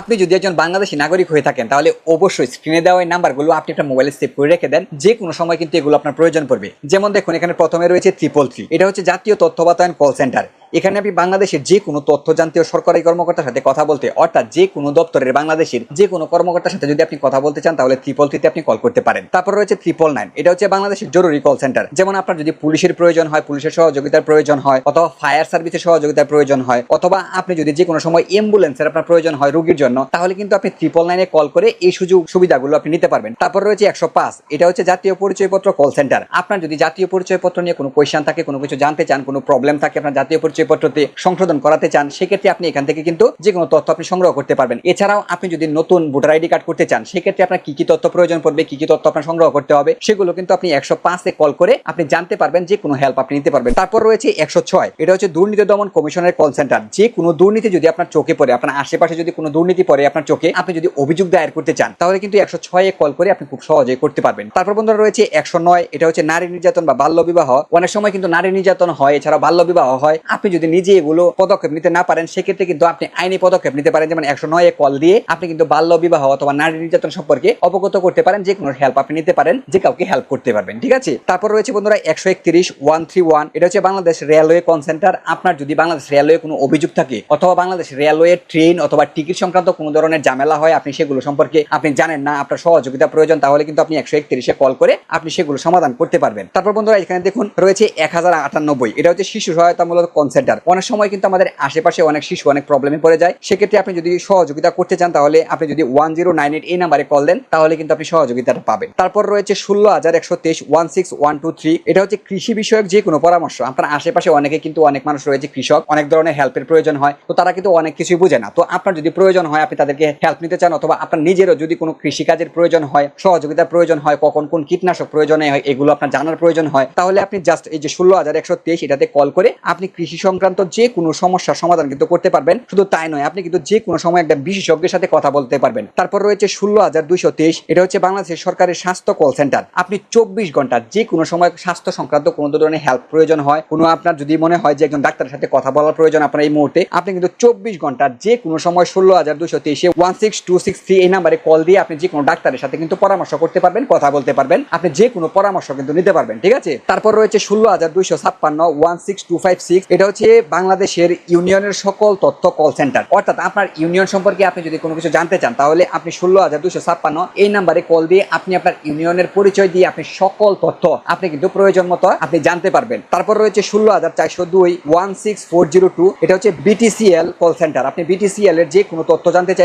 আপনি যদি একজন বাংলাদেশি নাগরিক হয়ে থাকেন, তাহলে অবশ্যই স্ক্রিনে দেওয়া এই নাম্বারগুলো আপনি একটা মোবাইলে সেভ করে রেখে দেন। যে কোনো সময় কিন্তু এগুলো আপনার প্রয়োজন পড়বে। যেমন দেখুন, এখানে প্রথমে রয়েছে ত্রিপল থ্রি এটা হচ্ছে জাতীয় তথ্য বাতায়ন কল সেন্টার এখানে আপনি বাংলাদেশের যে কোনো তথ্য জানতে সরকারি কর্মকর্তার সাথে কথা বলতে, অর্থাৎ যে কোনো দপ্তরের বাংলাদেশের যে কোনো কর্মকর্তার সাথে যদি আপনি কথা বলতে চান, তাহলে ত্রিপল থ্রিতে আপনি কল করতে পারেন। তারপর রয়েছে ত্রিপল নাইন। এটা হচ্ছে বাংলাদেশের জরুরি কল সেন্টার। যেমন আপনার যদি পুলিশের প্রয়োজন হয়, পুলিশের সহযোগিতার প্রয়োজন হয়, অথবা ফায়ার সার্ভিসের সহযোগিতার প্রয়োজন হয়, অথবা আপনি যদি যে কোনো সময় অ্যাম্বুলেন্সের আপনার প্রয়োজন হয় রোগীর জন্য, তাহলে কিন্তু আপনি ত্রিপল নাইনে কল করে এই সুযোগ সুবিধাগুলো আপনি নিতে পারবেন। তারপর রয়েছে একশো পাঁচ। এটা হচ্ছে জাতীয় পরিচয়পত্র কল সেন্টার। আপনার যদি জাতীয় পরিচয়পত্র নিয়ে কোনো কোয়েশ্চান থাকে, কোনো কিছু জানতে চান, কোনো প্রবলেম থাকে, আপনার জাতীয় পরিচয়পত্রতে সংশোধন করাতে চান, সেক্ষেত্রে আপনি এখান থেকে কিন্তু যে কোনো তথ্য আপনি সংগ্রহ করতে পারবেন। এছাড়াও আপনি যদি নতুন ভোটার আইডি কার্ড করতে চান, সেক্ষেত্রে আপনার কি কি তথ্য প্রয়োজন পড়বে, কি কি তথ্য আপনার সংগ্রহ করতে হবে, সেগুলো কিন্তু আপনি একশো পাঁচে কল করে আপনি জানতে পারবেন যে কোনো হেল্প আপনি নিতে পারবেন। তারপর রয়েছে একশো ছয়। এটা হচ্ছে দুর্নীতি দমন কমিশনের কল সেন্টার যে কোনো দুর্নীতি যদি আপনার চোখে পড়ে, আপনার আশেপাশে যদি কোনো দুর্নীতি পড়ে আপনার চোখে, আপনি যদি অভিযোগ দায়ের করতে চান, তাহলে কিন্তু একশো ছয়ে কল করে আপনি খুব সহজে করতে পারবেন। তারপর বন্ধুরা রয়েছে একশো নয়। এটা হচ্ছে নারী নির্যাতন বা বাল্য বিবাহ। অনেক সময় কিন্তু নারী নির্যাতন হয় এছাড়া বাল্য বিবাহ হয়। আপনি যদি নিজে এগুলো পদক্ষেপ নিতে না পারেন, সেক্ষেত্রে কিন্তু আপনি আইনি পদক্ষেপ নিতে পারেন। যেমন একশো নয় কল দিয়ে আপনি কিন্তু বাল্য বিবাহ অথবা নারী নির্যাতন সম্পর্কে অবগত করতে পারেন, যে কোনো হেল্প আপনি নিতে পারেন, যে কাউকে হেল্প করতে পারবেন, ঠিক আছে? তারপর রয়েছে বন্ধুরা একশো একত্রিশ ওয়ান থ্রি ওয়ান, এটা হচ্ছে বাংলাদেশ রেলওয়ে কল সেন্টার। আপনার যদি বাংলাদেশ রেলওয়ে কোনো অভিযোগ থাকে অথবা বাংলাদেশ রেলওয়ে ট্রেন অথবা টিকিট সংক্রান্ত কোনো ধরনের ঝামেলা হয়, আপনি সেগুলো সম্পর্কে আপনি জানেন না, আপনার সহযোগিতা প্রয়োজন, তাহলে কিন্তু আপনি একশো একত্রিশে কল করে আপনি সেগুলো সমাধান করতে পারবেন। তারপর বন্ধুরা এখানে দেখুন, রয়েছে এক হাজার আটানব্বই, এটা হচ্ছে শিশু সহায়তামূলক কল সেন্টার অনেক সময় কিন্তু আমাদের আশেপাশে অনেক শিশু অনেক প্রবলেমে পড়ে যায়। সেক্ষেত্রে আপনি যদি সহযোগিতা করতে চান, তাহলে আপনি যদি ওয়ান জিরো নাইন এইট এই নাম্বারে কল দেন, তাহলে কিন্তু আপনি সহযোগিতাটা পাবেন। তারপর রয়েছে ষোলো হাজার একশো তেইশ one six one two three এটা হচ্ছে কৃষি বিষয়ক যে কোনো পরামর্শ। আপনার আশেপাশে অনেকে কিন্তু অনেক মানুষ রয়েছে, কৃষক। অনেক ধরনের হেল্পের প্রয়োজন হয়। তো তারা কিন্তু অনেক কিছুই বুঝে না। তো আপনার যদি প্রয়োজন হয়, আপনি তাদেরকে হেল্প নিতে চান, অথবা আপনার নিজেরও যদি কোনো কৃষিকাজের প্রয়োজন হয়, সহযোগিতার প্রয়োজন হয়, কখন কোন কীটনাশক প্রয়োজনে হয়, এগুলো আপনার জানার প্রয়োজন হয়, তাহলে আপনি জাস্ট এই যে ষোলো হাজার একশো তেইশ এটাতে কল করে আপনি কৃষি সংক্রান্ত যে কোনো সমস্যার সমাধান কিন্তু করতে পারবেন। শুধু তাই নয়, আপনি কিন্তু যে কোনো সময় একটা বিশেষজ্ঞের সাথে কথা বলতে পারবেন। তারপর রয়েছে ষোলো হাজার দুইশো তেইশ, এটা হচ্ছে বাংলাদেশের সরকারের স্বাস্থ্য কল সেন্টার। আপনি চব্বিশ ঘণ্টা যে কোনো সময় স্বাস্থ্য সংক্রান্ত কোনো ধরনের হেল্প প্রয়োজন হয়, কোনো আপনার যদি মনে হয় যে একজন ডাক্তারের সাথে কথা বলার প্রয়োজন আপনার এই মুহূর্তে, আপনি কিন্তু চব্বিশ ঘণ্টা যে কোনো সময় ষোলো হাজার দুশো তেইশে one six two six three এই নাম্বারে কল দিয়ে আপনি যে কোনো ডাক্তারের সাথে কিন্তু পরামর্শ করতে পারবেন, কথা বলতে পারবেন। আপনি যে কোনো পরামর্শ কিন্তু নিতে পারবেন, ঠিক আছে? তারপর রয়েছে ষোলো হাজার দুইশো ছাপ্পান্ন one six two five six, এটা হচ্ছে বাংলাদেশের ইউনিয়নের সকল তথ্য কল সেন্টার অর্থাৎ আপনার ইউনিয়ন সম্পর্কে আপনি যদি কোনো কিছু জানতে চান, তাহলে আপনি ষোলো হাজার দুশো ছাপ্পান্ন এই নাম্বারে কল দিয়ে আপনি আপনার ইউনিয়নের পরিচয় দিয়ে আপনি সকল তথ্য আপনি কিন্তু প্রয়োজন মতো আপনি জানতে পারবেন। তারপর রয়েছে ষোলো হাজার চারশো দুই one six four zero two এটা হচ্ছে বিটিসিএল কল সেন্টার আপনি বিটিসিএল এর যে কোনো তথ্য জানতে চাই